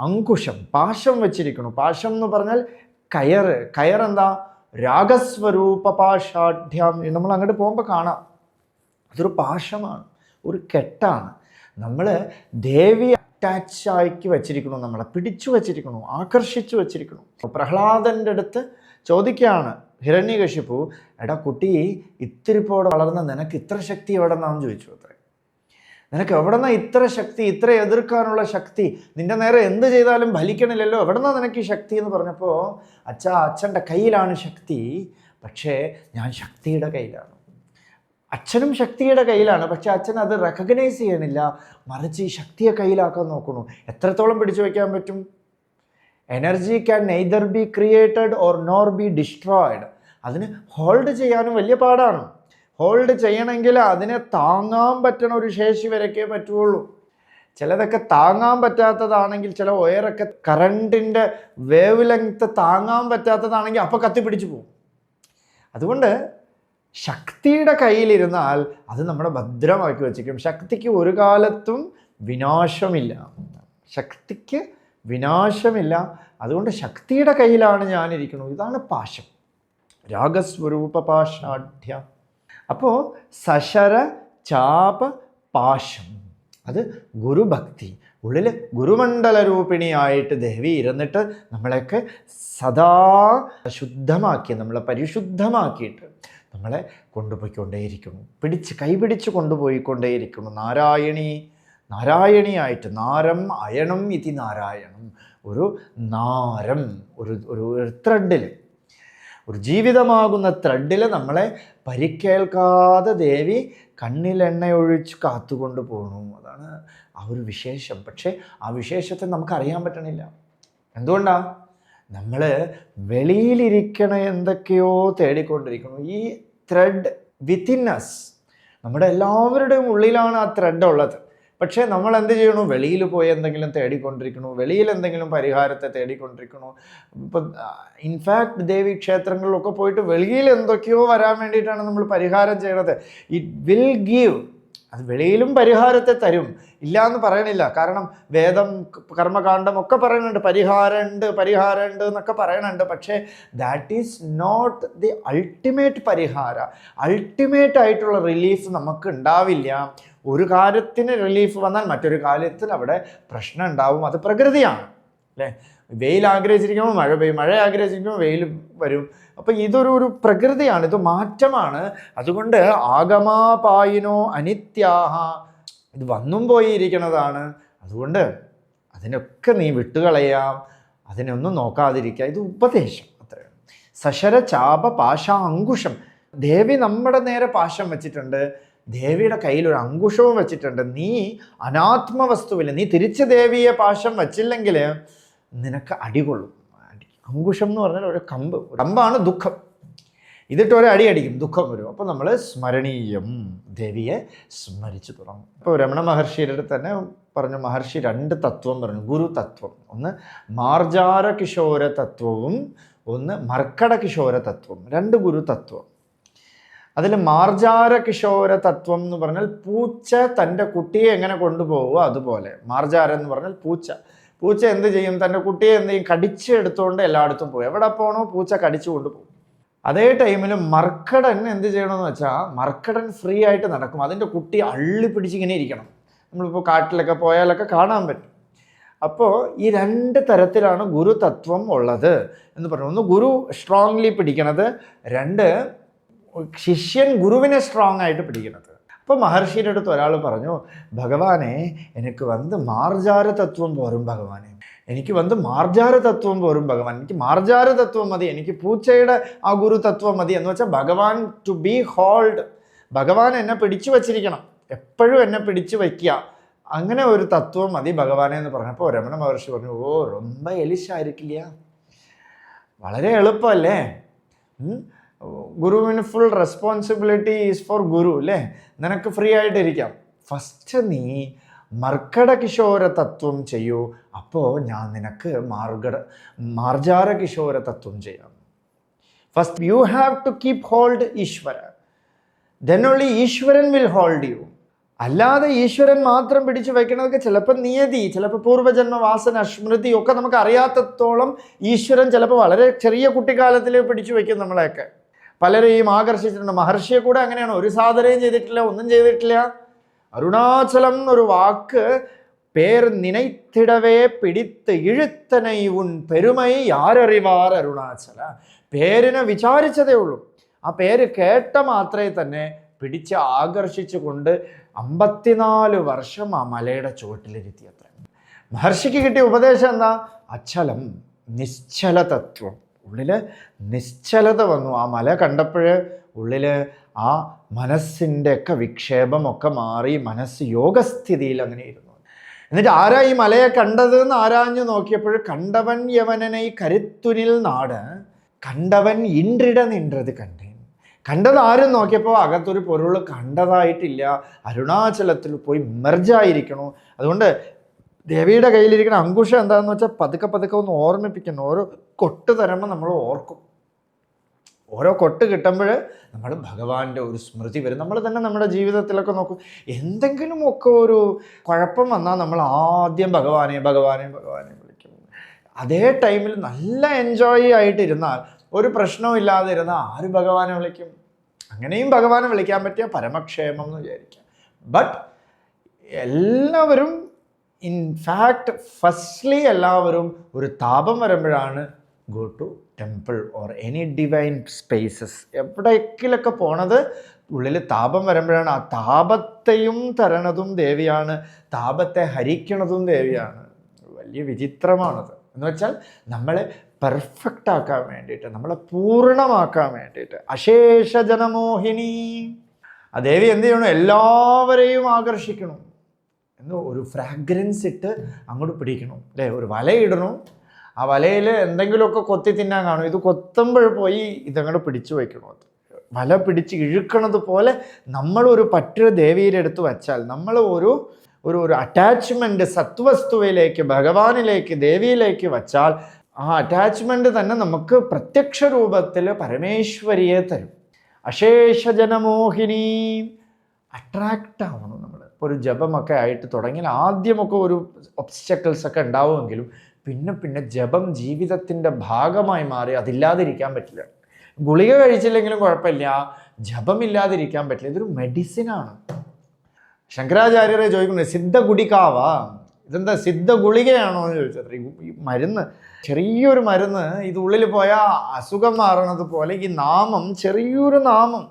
Speaker 1: അങ്കുശം പാശം വച്ചിരിക്കണു. പാശം എന്ന് പറഞ്ഞാൽ കയർ. കയർ എന്താ? രാഗസ്വരൂപ പാഷാഠ്യം നമ്മൾ അങ്ങോട്ട് പോകുമ്പോൾ കാണാം. അതൊരു പാശമാണ്. ഒരു കെട്ടാണ്. നമ്മൾ ദേവി അറ്റാച്ച് ആക്കി വച്ചിരിക്കണു നമ്മളെ പിടിച്ചു വച്ചിരിക്കണു ആകർഷിച്ചു വച്ചിരിക്കണു പ്രഹ്ലാദന്റെ അടുത്ത് ചോദിക്കുകയാണ് ഹിരണ്യകശിപ്പു എടാ കുട്ടി ഇത്തിരിപ്പോടെ വളർന്ന നിനക്ക് ഇത്ര ശക്തി എവിടെ നിന്നാന്ന് ചോദിച്ചു അത്രേ. നിനക്ക് എവിടെ നിന്നാ ഇത്ര ശക്തി ഇത്ര എതിർക്കാനുള്ള ശക്തി? നിന്റെ നേരെ എന്ത് ചെയ്താലും ഫലിക്കണില്ലല്ലോ എവിടെ നിന്നാ നിനക്ക് ഈ ശക്തി എന്ന് പറഞ്ഞപ്പോൾ അച്ഛ അച്ഛന്റെ കയ്യിലാണ് ശക്തി പക്ഷേ ഞാൻ ശക്തിയുടെ കയ്യിലാണ്. അച്ഛനും ശക്തിയുടെ കയ്യിലാണ്. പക്ഷെ അച്ഛൻ അത് റെക്കഗ്നൈസ് ചെയ്യണില്ല. മറിച്ച് ഈ ശക്തിയെ കയ്യിലാക്കാൻ നോക്കുന്നു. എത്രത്തോളം പിടിച്ചു വയ്ക്കാൻ പറ്റും? Energy can neither be created or nor be destroyed അതിന് ഹോൾഡ് ചെയ്യാനും വലിയ പാടാണ്. ഹോൾഡ് ചെയ്യണമെങ്കിൽ അതിനെ താങ്ങാൻ പറ്റണ ഒരു ശേഷി വരയ്ക്കേ പറ്റുള്ളൂ. ചിലതൊക്കെ താങ്ങാൻ പറ്റാത്തതാണെങ്കിൽ ചില ഒയറൊക്കെ കറണ്ടിന്റെ വേവ് ലെങ്ത്ത് താങ്ങാൻ പറ്റാത്തതാണെങ്കിൽ അപ്പോൾ കത്തിപ്പിടിച്ചു പോകും. അതുകൊണ്ട് ശക്തിയുടെ കയ്യിലിരുന്നാൽ അത് നമ്മളെ ഭദ്രമാക്കി വെച്ചിരിക്കും. ശക്തിക്ക് ഒരു കാലത്തും വിനാശമില്ല. ശക്തിക്ക് വിനാശമില്ല. അതുകൊണ്ട് ശക്തിയുടെ കയ്യിലാണ് ഞാനിരിക്കുന്നത്. ഇതാണ് പാശം. രാഗസ്വരൂപ പാഷാഠ്യ അപ്പോൾ സശര ചാപ പാശം. അത് ഗുരുഭക്തി. ഉള്ളിൽ ഗുരുമണ്ഡല രൂപിണിയായിട്ട് ദേവി ഇരുന്നിട്ട് നമ്മളെയൊക്കെ സദാ ശുദ്ധമാക്കി നമ്മളെ പരിശുദ്ധമാക്കിയിട്ട് നമ്മളെ കൊണ്ടുപോയിക്കൊണ്ടേയിരിക്കുന്നു. പിടിച്ച് കൈപിടിച്ച് കൊണ്ടുപോയിക്കൊണ്ടേയിരിക്കുന്നു. നാരായണി നാരായണിയായിട്ട് നാരം അയണം ഇതി നാരായണം. ഒരു നാരം ഒരു ഒരു ത്രെഡിൽ ഒരു ജീവിതമാകുന്ന ത്രെഡിൽ നമ്മളെ പരിക്കേൽക്കാതെ ദേവി കണ്ണിലെണ്ണയൊഴിച്ച് കാത്തുകൊണ്ട് പോകണു അതാണ് ആ ഒരു വിശേഷം. പക്ഷേ ആ വിശേഷത്തെ നമുക്ക് അറിയാൻ പറ്റണില്ല. എന്തുകൊണ്ടാണ് നമ്മൾ വെളിയിലിരിക്കണ എന്തൊക്കെയോ തേടിക്കൊണ്ടിരിക്കുന്നു. ഈ ത്രെഡ് വിത്തിൻ അസ് നമ്മുടെ എല്ലാവരുടെയും ഉള്ളിലാണ് ആ ത്രെഡ് ഉള്ളത്. പക്ഷേ നമ്മൾ എന്ത് ചെയ്യണു? വെളിയിൽ പോയി എന്തെങ്കിലും തേടിക്കൊണ്ടിരിക്കണു. വെളിയിൽ എന്തെങ്കിലും പരിഹാരത്തെ തേടിക്കൊണ്ടിരിക്കണു. ഇപ്പം ഇൻഫാക്ട് ദേവി ക്ഷേത്രങ്ങളിലൊക്കെ പോയിട്ട് വെളിയിൽ എന്തൊക്കെയോ വരാൻ വേണ്ടിയിട്ടാണ് നമ്മൾ പരിഹാരം ചെയ്യണത്. ഇറ്റ് വിൽ ഗീവ് അത് വെളിയിലും പരിഹാരത്തെ തരും. ഇല്ല എന്ന് പറയണില്ല. കാരണം വേദം കർമ്മകാന്ഡം ഒക്കെ പറയുന്നുണ്ട്. പരിഹാരമുണ്ട് പരിഹാരമുണ്ട് എന്നൊക്കെ പറയണുണ്ട്. പക്ഷേ that is not the ultimate പരിഹാര. അൾട്ടിമേറ്റ് ആയിട്ടുള്ള റിലീഫ് നമുക്ക് ഉണ്ടാവില്ല. ഒരു കാര്യത്തിന് റിലീഫ് വന്നാൽ മറ്റൊരു കാര്യത്തിൽ അവിടെ പ്രശ്നം ഉണ്ടാവും. അത് പ്രകൃതിയാണ്. അല്ലേ? വെയിൽ ആഗ്രഹിച്ചിരിക്കുമ്പോൾ മഴ പെയ്യും മഴ ആഗ്രഹിച്ചിരിക്കുമ്പോൾ വെയിൽ വരും. അപ്പം ഇതൊരു ഒരു പ്രകൃതിയാണ് ഇത് മാറ്റമാണ്. അതുകൊണ്ട് ആഗമാപായിനോ അനിത്യാഹ ഇത് വന്നും പോയി ഇരിക്കുന്നതാണ്. അതുകൊണ്ട് അതിനൊക്കെ നീ വിട്ടുകളയാം അതിനൊന്നും നോക്കാതിരിക്കുക. ഇത് ഉപദേശം അത്രയാണ് സശര ചാപ പാശ അങ്കുശം. ദേവി നമ്മുടെ നേരെ പാശം വെച്ചിട്ടുണ്ട്. ദേവിയുടെ കയ്യിൽ ഒരു അങ്കുശവും വെച്ചിട്ടുണ്ട്. നീ അനാത്മവസ്തുവിൽ നീ തിരിച്ച് ദേവിയെ പാശം വച്ചില്ലെങ്കിൽ നിനക്ക് അടികൊള്ളും. കൊള്ളും അങ്കുശം എന്ന് പറഞ്ഞാൽ ഒരു കമ്പ്. കമ്പാണ് ദുഃഖം. ഇതിട്ട് ഒരു അടി അടിക്കും ദുഃഖം വരും. അപ്പോൾ നമ്മൾ സ്മരണീയം ദേവിയെ സ്മരിച്ചു തുടങ്ങും. ഇപ്പോൾ രമണ മഹർഷിയുടെ തന്നെ പറഞ്ഞു മഹർഷി രണ്ട് തത്വം പറഞ്ഞു ഗുരു തത്വം. ഒന്ന് മാർജാര കിഷോര തത്വവും ഒന്ന് മർക്കട കിഷോര തത്വം രണ്ട് ഗുരു തത്വം. അതിൽ മാർജാര കിഷോര തത്വം എന്ന് പറഞ്ഞാൽ പൂച്ച തന്റെ കുട്ടിയെ എങ്ങനെ കൊണ്ടുപോകുമോ അതുപോലെ. മാർജാര എന്ന് പറഞ്ഞാൽ പൂച്ച. പൂച്ച എന്ത് ചെയ്യും? തന്റെ കുട്ടിയെ എന്ത് ചെയ്യും? കടിച്ചെടുത്തുകൊണ്ട് എല്ലായിടത്തും പോകും. എവിടെ പോകണോ പൂച്ച കടിച്ചു കൊണ്ടുപോകും. അതേ ടൈമിൽ മർക്കടൻ എന്ത് ചെയ്യണമെന്ന് വെച്ചാൽ മർക്കടൻ ഫ്രീ ആയിട്ട് നടക്കും. അതിന്റെ കുട്ടി അള്ളി പിടിച്ചിങ്ങനെ ഇരിക്കണം. നമ്മളിപ്പോൾ കാട്ടിലൊക്കെ പോയാലൊക്കെ കാണാൻ പറ്റും. അപ്പോൾ ഈ രണ്ട് തരത്തിലാണ് ഗുരു തത്വം ഉള്ളത് എന്ന് പറഞ്ഞു. ഒന്ന് ഗുരു സ്ട്രോങ്ലി പിടിക്കണത് രണ്ട് ശിഷ്യൻ ഗുരുവിനെ സ്ട്രോങ് ആയിട്ട് പിടിക്കുന്നത് അപ്പോൾ മഹർഷിയുടെ അടുത്ത് ഒരാൾ പറഞ്ഞു ഭഗവാനെ എനിക്ക് വന്ന് മാർജാര തത്വം പോരും ഭഗവാനെ. എനിക്ക് വന്ന് മാർജാര തത്വം പോരും ഭഗവാൻ. എനിക്ക് മാർജാര തത്വം മതി. എനിക്ക് പൂച്ചയുടെ ആ ഗുരു തത്വം മതി. എന്ന് വെച്ചാൽ ഭഗവാൻ ടു ബി ഹോൾഡ് ഭഗവാൻ എന്നെ പിടിച്ചു വച്ചിരിക്കണം. എപ്പോഴും എന്നെ പിടിച്ചു വയ്ക്കുക. അങ്ങനെ ഒരു തത്വം മതി ഭഗവാനെ എന്ന് പറഞ്ഞപ്പോൾ രമണ മഹർഷി പറഞ്ഞു ഓ റൊമ്പ എലിശായിരിക്കില്ല. വളരെ എളുപ്പമല്ലേ? ഗുരുവിന് full responsibility is for guru അല്ലേ നിനക്ക് ഫ്രീ ആയിട്ടിരിക്കാം. ഫസ്റ്റ് നീ മർക്കട കിശോര തത്വം ചെയ്യൂ. അപ്പോൾ ഞാൻ നിനക്ക് മാർഗട മാർജാര കിശോര തത്വം ചെയ്യാം. First you have to keep hold Ishwara. Then only ഈശ്വരൻ വിൽ ഹോൾഡ് യു അല്ലാതെ ഈശ്വരൻ മാത്രം പിടിച്ചു വയ്ക്കണതൊക്കെ ചിലപ്പോൾ നിയതി ചിലപ്പോൾ പൂർവജന്മ വാസന സ്മൃതി ഒക്കെ നമുക്ക് അറിയാത്തത്തോളം ഈശ്വരൻ ചിലപ്പോൾ വളരെ ചെറിയ കുട്ടിക്കാലത്തിൽ പിടിച്ചു വയ്ക്കും നമ്മളെയൊക്കെ. പലരെയും ആകർഷിച്ചിട്ടുണ്ട്. മഹർഷിയെ കൂടെ അങ്ങനെയാണ്. ഒരു സാധനയും ചെയ്തിട്ടില്ല ഒന്നും ചെയ്തിട്ടില്ല. അരുണാചലം എന്നൊരു വാക്ക് പേർ നിനൈത്തിടവേ പിടിത്ത് ഇഴുത്തനൈ ഉൻ പെരുമൈ ആരറിവാർ അരുണാചല. പേരിനെ വിചാരിച്ചതേ ഉള്ളൂ. ആ പേര് കേട്ട മാത്രമേ തന്നെ പിടിച്ച് ആകർഷിച്ചുകൊണ്ട് അമ്പത്തിനാല് വർഷം ആ മലയുടെ ചുവട്ടിലിരുത്തിയത്ര. മഹർഷിക്ക് കിട്ടിയ ഉപദേശം എന്താ? അച്ചലം നിശ്ചല തത്വം ഉള്ളിൽ നിശ്ചലത വന്നു. ആ മല കണ്ടപ്പോൾ ഉള്ളിൽ ആ മനസ്സിന്റെയൊക്കെ വിക്ഷേപമൊക്കെ മാറി മനസ്സ് യോഗസ്ഥിതിയിൽ അങ്ങനെ ഇരുന്നു. എന്നിട്ട് ആരാ ഈ മലയെ കണ്ടത് എന്ന് ആരാഞ്ഞു നോക്കിയപ്പോൾ കണ്ടവൻ യവനനെ കരുത്തുനിൽ നാട് കണ്ടവൻ ഇൻട്രിട നിന്റത് കണ്ടേൻ. കണ്ടത് ആരും നോക്കിയപ്പോൾ അകത്തൊരു പൊരുൾ കണ്ടതായിട്ടില്ല. അരുണാചലത്തിൽ പോയി മെർജായിരിക്കണു അതുകൊണ്ട് ദേവിയുടെ കയ്യിലിരിക്കുന്ന അങ്കുശം എന്താണെന്ന് വെച്ചാൽ പതുക്കെ പതുക്കെ ഒന്ന് ഓർമ്മിപ്പിക്കുന്നു. ഓരോ കൊട്ട് തരുമ്പോൾ നമ്മൾ ഓർക്കും. ഓരോ കൊട്ട് കിട്ടുമ്പോൾ നമ്മൾ ഭഗവാന്റെ ഒരു സ്മൃതി വരും. നമ്മൾ തന്നെ നമ്മുടെ ജീവിതത്തിലൊക്കെ നോക്കും. എന്തെങ്കിലുമൊക്കെ ഒരു കുഴപ്പം വന്നാൽ നമ്മൾ ആദ്യം ഭഗവാനെ ഭഗവാനെ ഭഗവാനെ വിളിക്കും. അതേ ടൈമിൽ നല്ല എൻജോയ് ആയിട്ടിരുന്നാൽ ഒരു പ്രശ്നവും ഇല്ലാതെ ഇരുന്നാൽ ആര് ഭഗവാനെ വിളിക്കും? അങ്ങനെയും ഭഗവാനെ വിളിക്കാൻ പറ്റിയ പരമക്ഷേമം എന്ന് വിചാരിക്കാം. ബട്ട് എല്ലാവരും ഇൻഫാക്ട് ഫസ്റ്റ്ലി എല്ലാവരും ഒരു താപം വരുമ്പോഴാണ് go to temple or any divine spaces എവിടേക്കിലൊക്കെ പോണത്? ഉള്ളിൽ താപം വരുമ്പോഴാണ്. ആ താപത്തെയും തരണതും ദേവിയാണ്. താപത്തെ ഹരിക്കണതും ദേവിയാണ്. വലിയ വിചിത്രമാണത്. എന്ന് വെച്ചാൽ നമ്മളെ പെർഫെക്റ്റ് ആക്കാൻ വേണ്ടിയിട്ട് നമ്മളെ പൂർണമാക്കാൻ വേണ്ടിയിട്ട്. അശേഷ ജനമോഹിനി. ആ ദേവി എന്ത് ചെയ്യണം? എല്ലാവരെയും ആകർഷിക്കണം. എന്ന് ഒരു ഫ്രാഗ്രൻസ് ഇട്ട് അങ്ങോട്ട് പിടിക്കണം. അല്ലേ ഒരു വലയിടണം. ആ വലയിൽ എന്തെങ്കിലുമൊക്കെ കൊത്തി തിന്നാൻ കാണും. ഇത് കൊത്തുമ്പോൾ പോയി ഇതങ്ങോട്ട് പിടിച്ചു വയ്ക്കണം. അത് വല പിടിച്ച് ഇഴുക്കണത് പോലെ നമ്മളൊരു പറ്റു ദേവിയുടെ അടുത്ത് വച്ചാൽ നമ്മൾ ഒരു ഒരു ഒരു അറ്റാച്ച്മെന്റ് സത്വസ്തുവിലേക്ക് ഭഗവാനിലേക്ക് ദേവിയിലേക്ക് വച്ചാൽ ആ അറ്റാച്ച്മെന്റ് തന്നെ നമുക്ക് പ്രത്യക്ഷ രൂപത്തിൽ പരമേശ്വരിയെ തരും. അശേഷജനമോഹിനി അട്രാക്റ്റ് ആവണം നമ്മൾ ഒരു ജപമൊക്കെ ആയിട്ട് തുടങ്ങിയാൽ ആദ്യമൊക്കെ ഒരു ഒബ്സ്റ്റക്കിൾസ് ഒക്കെ ഉണ്ടാവുമെങ്കിലും പിന്നെ പിന്നെ ജപം ജീവിതത്തിന്റെ ഭാഗമായി മാറി അതില്ലാതിരിക്കാൻ പറ്റില്ല. ഗുളിക കഴിച്ചില്ലെങ്കിലും കുഴപ്പമില്ല. ജപമില്ലാതിരിക്കാൻ പറ്റില്ല. ഇതൊരു മെഡിസിനാണ് ശങ്കരാചാര്യരെ ചോദിക്കുന്നത് സിദ്ധ ഗുടിക്കാവ ഇതെന്താ സിദ്ധ ഗുളികയാണോ എന്ന് ചോദിച്ചത് ഈ മരുന്ന് ചെറിയൊരു മരുന്ന് ഇത് ഉള്ളിൽ പോയാൽ അസുഖം മാറണത് പോലെ ഈ നാമം ചെറിയൊരു നാമം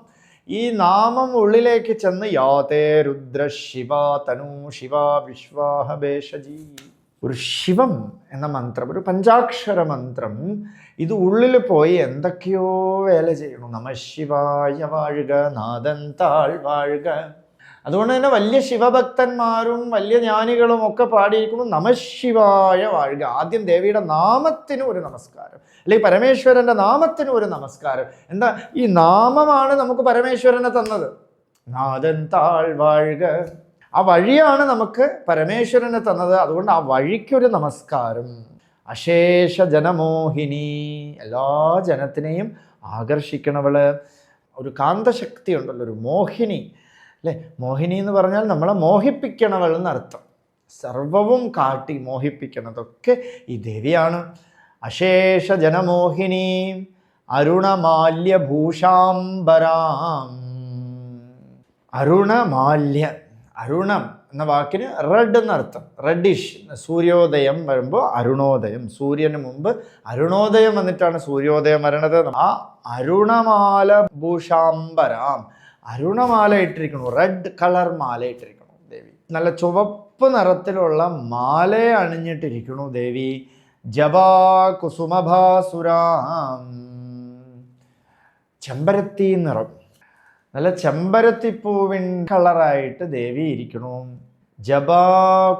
Speaker 1: ഈ നാമം ഉള്ളിലേക്ക് ചെന്ന് യാതേ രുദ്ര ശിവ തനു ശിവ വിശ്വാഹ ഭേഷജി. ഒരു ശിവം എന്ന മന്ത്രം ഒരു പഞ്ചാക്ഷര മന്ത്രം. ഇത് ഉള്ളിൽ പോയി എന്തൊക്കെയോ വേല ചെയ്യണം. നമ ശിവായ വാഴുക നാദൻ താൾ വാഴുക. അതുകൊണ്ട് തന്നെ വലിയ ശിവഭക്തന്മാരും വലിയ ജ്ഞാനികളും ഒക്കെ പാടിയിരിക്കുന്നു നമശിവായ വാഴുക. ആദ്യം ദേവിയുടെ നാമത്തിന് ഒരു നമസ്കാരം അല്ലെങ്കിൽ പരമേശ്വരന്റെ നാമത്തിന് ഒരു നമസ്കാരം. എന്താ? ഈ നാമമാണ് നമുക്ക് പരമേശ്വരനെ തന്നത്. നാദൻ താൾ വാഴുക. ആ വഴിയാണ് നമുക്ക് പരമേശ്വരനെ തന്നത്. അതുകൊണ്ട് ആ വഴിക്കൊരു നമസ്കാരം. അശേഷ ജനമോഹിനി. എല്ലാ ജനത്തിനെയും ആകർഷിക്കണവൾ. ഒരു കാന്തശക്തി ഉണ്ടല്ലോ ഒരു മോഹിനി. അല്ലേ? മോഹിനി എന്ന് പറഞ്ഞാൽ നമ്മളെ മോഹിപ്പിക്കണവൾ എന്നർത്ഥം. സർവവും കാട്ടി മോഹിപ്പിക്കണതൊക്കെ ഈ ദേവിയാണ്. അശേഷ ജനമോഹിനി അരുണമാല്യഭൂഷാംബരാം. അരുണമാല്യ അരുണം എന്ന വാക്കിന് റെഡ് എന്നർത്ഥം. റെഡിഷ് സൂര്യോദയം വരുമ്പോൾ അരുണോദയം സൂര്യന് മുമ്പ് അരുണോദയം വന്നിട്ടാണ് സൂര്യോദയം വരണത്. ആ അരുണമാല ഭൂഷാംബരാം അരുണമാല ഇട്ടിരിക്കണു റെഡ് കളർ മാല ഇട്ടിരിക്കണു ദേവി. നല്ല ചുവപ്പ് നിറത്തിലുള്ള മാല അണിഞ്ഞിട്ടിരിക്കണു ദേവി. ജപാ കുസുമഭാസുരാം ചെമ്പരത്തി നിറം. നല്ല ചെമ്പരത്തിപ്പൂവിൻ കളറായിട്ട് ദേവി ഇരിക്കണു ജപാ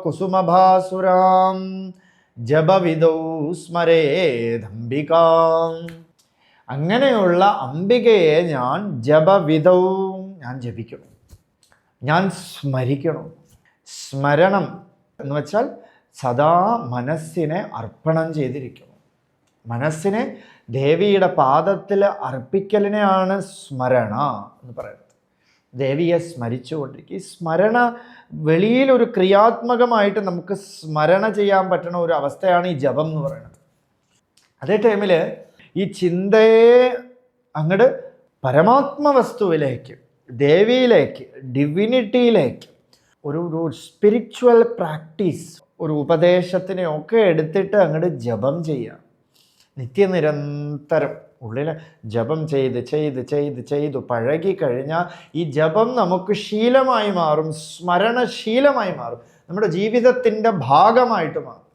Speaker 1: കുസുമഭാസുരാം ജപവിധൗ സ്മരേദംബികാം അങ്ങനെയുള്ള അംബികയെ ഞാൻ ജപവിധവും ഞാൻ ജപിക്കണം. ഞാൻ സ്മരിക്കണം. സ്മരണം എന്ന് വെച്ചാൽ സദാ മനസ്സിനെ അർപ്പണം ചെയ്തിരിക്കണം. മനസ്സിനെ ദേവിയുടെ പാദത്തിൽ അർപ്പിക്കലിനെയാണ് സ്മരണ എന്ന് പറയുന്നത്. ദേവിയെ സ്മരിച്ചുകൊണ്ടിരിക്കുക. ഈ സ്മരണ വെളിയിലൊരു ക്രിയാത്മകമായിട്ട് നമുക്ക് സ്മരണ ചെയ്യാൻ പറ്റുന്ന ഒരു അവസ്ഥയാണ് ഈ ജപം എന്ന് പറയുന്നത്. അതേ ടൈമിൽ ഈ ചിന്തയെ അങ്ങോട്ട് പരമാത്മവസ്തുവിലേക്ക് ദേവിയിലേക്ക് ഡിവിനിറ്റിയിലേക്ക് ഒരു ഒരു സ്പിരിച്വൽ പ്രാക്ടീസ് ഒരു ഉപദേശത്തിനെ ഒക്കെ എടുത്തിട്ട് അങ്ങോട്ട് ജപം ചെയ്യുക നിത്യനിരന്തരം ഉള്ളിൽ ജപം ചെയ്ത് ചെയ്ത് ചെയ്ത് ചെയ്തു പഴകി കഴിഞ്ഞാൽ ഈ ജപം നമുക്ക് ശീലമായി മാറും സ്മരണശീലമായി മാറും. നമ്മുടെ ജീവിതത്തിന്റെ ഭാഗമായിട്ട് മാറും.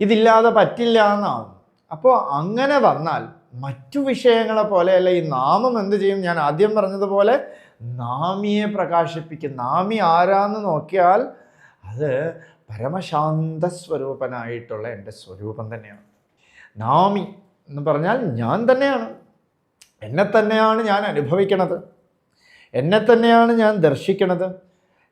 Speaker 1: ഇതില്ലാതെ പറ്റില്ല എന്നാവും അപ്പോൾ അങ്ങനെ വന്നാൽ മറ്റു വിഷയങ്ങളെ പോലെയല്ല ഈ നാമം എന്ത് ചെയ്യും? ഞാൻ ആദ്യം പറഞ്ഞതുപോലെ നാമിയെ പ്രകാശിപ്പിക്കും. നാമി ആരാന്ന് നോക്കിയാൽ അത് പരമശാന്ത സ്വരൂപനായിട്ടുള്ള എന്റെ സ്വരൂപം തന്നെയാണ്. നാമി എന്ന് പറഞ്ഞാൽ ഞാൻ തന്നെയാണ്. എന്നെ തന്നെയാണ് ഞാൻ അനുഭവിക്കണത്. എന്നെ തന്നെയാണ് ഞാൻ ദർശിക്കണത്.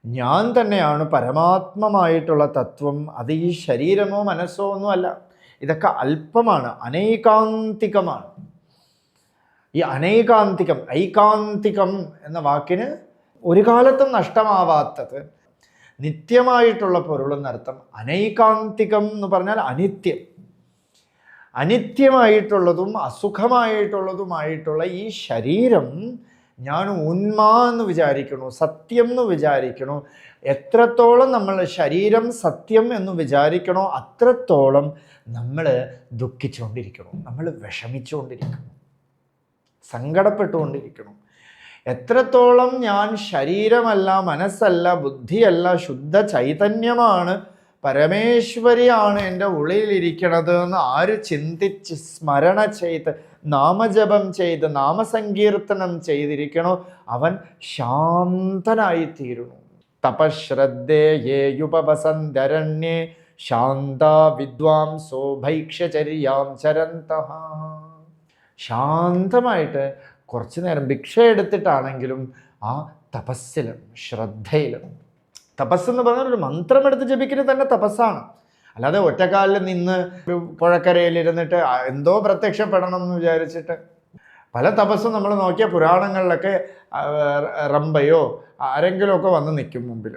Speaker 1: ഞാൻ തന്നെയാണ് പരമാത്മമായിട്ടുള്ള തത്വം അത് ഈ ശരീരമോ മനസ്സോ ഒന്നുമല്ല. ഇതൊക്കെ അല്പമാണ് അനൈകാന്തികമാണ്. ഈ അനൈകാന്തികം ഐകാന്തികം എന്ന വാക്കിന് ഒരു കാലത്തും നഷ്ടമാവാത്തത് നിത്യമായിട്ടുള്ള പൊരുളെന്നർത്ഥം അനൈകാന്തികം എന്ന് പറഞ്ഞാൽ അനിത്യം. അനിത്യമായിട്ടുള്ളതും അസുഖമായിട്ടുള്ളതുമായിട്ടുള്ള ഈ ശരീരം ഞാൻ ഉന്മാ എന്ന് വിചാരിക്കണു സത്യം എന്ന് വിചാരിക്കണു എത്രത്തോളം നമ്മൾ ശരീരം സത്യം എന്ന് വിചാരിക്കണോ അത്രത്തോളം നമ്മൾ ദുഃഖിച്ചുകൊണ്ടിരിക്കണം നമ്മൾ വിഷമിച്ചുകൊണ്ടിരിക്കണം സങ്കടപ്പെട്ടുകൊണ്ടിരിക്കണം. എത്രത്തോളം ഞാൻ ശരീരമല്ല മനസ്സല്ല ബുദ്ധിയല്ല ശുദ്ധ ചൈതന്യമാണ് പരമേശ്വരിയാണ് എന്റെ ഉള്ളിലിരിക്കണത് എന്ന് ആര് ചിന്തിച്ച് സ്മരണ ചെയ്ത് നാമജപം ചെയ്ത് നാമസങ്കീർത്തനം ചെയ്തിരിക്കണോ? അവൻ ശാന്തനായി തീരുന്നു തപശ്രദ്ധേയുപവസന്തരണ്യേ ശാന്ത വിദ്വാംസോ ഭൈക്ഷചര്യാം ചരന്ത ശാന്തമായിട്ട് കുറച്ച് നേരം ഭിക്ഷ എടുത്തിട്ടാണെങ്കിലും ആ തപസ്സിലും ശ്രദ്ധയിലും. എന്ന് പറഞ്ഞാൽ ഒരു മന്ത്രം എടുത്ത് ജപിക്കുന്നത് തന്നെ തപസ്സാണ്. അല്ലാതെ ഒറ്റക്കാലിൽ നിന്ന് പുഴക്കരയിലിരുന്നിട്ട് എന്തോ പ്രത്യക്ഷപ്പെടണം എന്ന് വിചാരിച്ചിട്ട് പല തപസ്സും നമ്മൾ നോക്കിയ പുരാണങ്ങളിലൊക്കെ റമ്പയോ ആരെങ്കിലുമൊക്കെ വന്ന് നിൽക്കും മുമ്പിൽ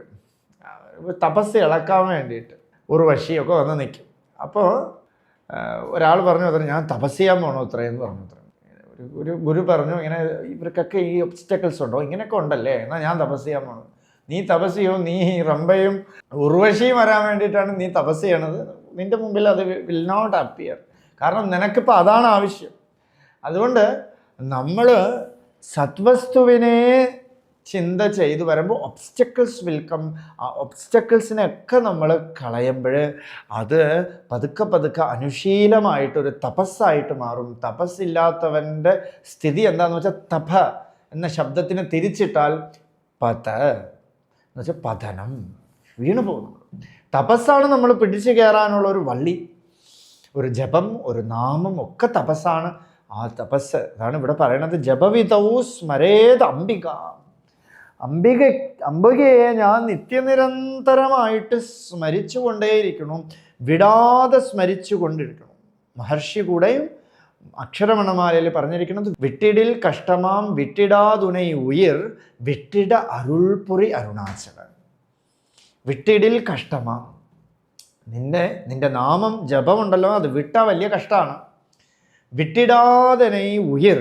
Speaker 1: തപസ് ഇളക്കാൻ വേണ്ടിയിട്ട് ഉർവശിയൊക്കെ വന്ന് നിൽക്കും. അപ്പോൾ ഒരാൾ പറഞ്ഞു അത്ര ഞാൻ തപസ് ചെയ്യാൻ പോകണോ ഇത്രയെന്ന് പറഞ്ഞു അത്ര. ഒരു ഒരു ഗുരു പറഞ്ഞു ഇങ്ങനെ ഇവർക്കൊക്കെ ഈ ഒബ്സ്റ്റക്കിൾസ് ഉണ്ടോ? ഇങ്ങനെയൊക്കെ ഉണ്ടല്ലേ എന്നാൽ ഞാൻ തപസ് ചെയ്യാൻ പോകണം നീ തപസ് ചെയ്യോ നീ റംബയും ഉർവശിയും വരാൻ വേണ്ടിയിട്ടാണ് നീ തപസ് ചെയ്യണത്. നിന്റെ മുമ്പിൽ അത് വിൽ നോട്ട് അപ്പിയർ കാരണം നിനക്കിപ്പോൾ അതാണ് ആവശ്യം. അതുകൊണ്ട് നമ്മൾ സത്വസ്തുവിനെ ചിന്ത ചെയ്തു വരുമ്പോൾ ഒബ്സ്റ്റക്കിൾസ് വിൽക്കം ആ ഒബ്സ്റ്റക്കിൾസിനെയൊക്കെ നമ്മൾ കളയുമ്പോൾ അത് പതുക്കെ പതുക്കെ അനുശീലമായിട്ടൊരു തപസ്സായിട്ട് മാറും. തപസ്സില്ലാത്തവന്റെ സ്ഥിതി എന്താണെന്ന് വെച്ചാൽ തപ എന്ന ശബ്ദത്തിന് തിരിച്ചിട്ടാൽ പത എന്ന് വെച്ചാൽ പതനം. വീണു പോകുന്നു തപസ്സാണ് നമ്മൾ പിടിച്ചു കയറാനുള്ള ഒരു വള്ളി. ഒരു ജപം ഒരു നാമം ഒക്കെ തപസ്സാണ്. ആ തപസ് അതാണ് ഇവിടെ പറയണത്. ജപവിധൗ സ്മരേത് അംബിക. അംബിക അംബികയെ ഞാൻ നിത്യനിരന്തരമായിട്ട് സ്മരിച്ചു കൊണ്ടേയിരിക്കണം വിടാതെ സ്മരിച്ചു കൊണ്ടിരിക്കണം മഹർഷി കൂടെയും അക്ഷരമണമാലയിൽ പറഞ്ഞിരിക്കുന്നത് വിട്ടിടിൽ കഷ്ടമാം വിട്ടിടാതുണൈ ഉയിർ വിട്ടിട അരുൾപുറി അരുണാചലൻ. വിട്ടിടിൽ കഷ്ടമാം. നിന്നെ നിന്റെ നാമം ജപമുണ്ടല്ലോ അത് വിട്ട വലിയ കഷ്ടമാണ് വിട്ടിടാതനൈ ഉയിർ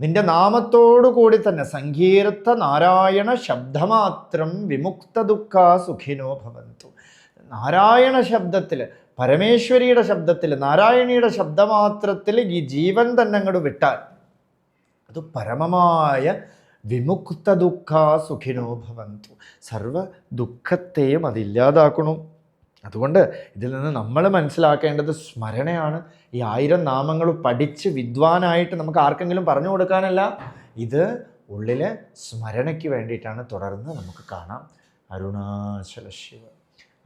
Speaker 1: നിന്റെ നാമത്തോടു കൂടി തന്നെ സങ്കീർത്ത നാരായണ ശബ്ദമാത്രം വിമുക്ത ദുഃഖ സുഖിനോ ഭവന്തു. നാരായണ ശബ്ദത്തിൽ പരമേശ്വരിയുടെ ശബ്ദത്തിൽ നാരായണിയുടെ ശബ്ദമാത്രത്തിൽ ഈ ജീവൻ തന്നെ അങ്ങോട്ട് വിട്ടാൽ അത് പരമമായ വിമുക്ത ദുഃഖ സുഖിനോ ഭവന്തു. സർവ ദുഃഖത്തെയും അതില്ലാതാക്കണം അതുകൊണ്ട് ഇതിൽ നിന്ന് നമ്മൾ മനസ്സിലാക്കേണ്ടത് സ്മരണയാണ്. ഈ ആയിരം നാമങ്ങൾ പഠിച്ച് വിദ്വാനായിട്ട് നമുക്ക് ആർക്കെങ്കിലും പറഞ്ഞു കൊടുക്കാനല്ല? ഇത് ഉള്ളിലെ സ്മരണയ്ക്ക് വേണ്ടിയിട്ടാണ് തുടർന്ന് നമുക്ക് കാണാം. അരുണാചല ശിവ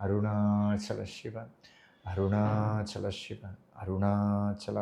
Speaker 1: അരുണാചല ശിവ അരുണാചല ശിവ അരുണാചല.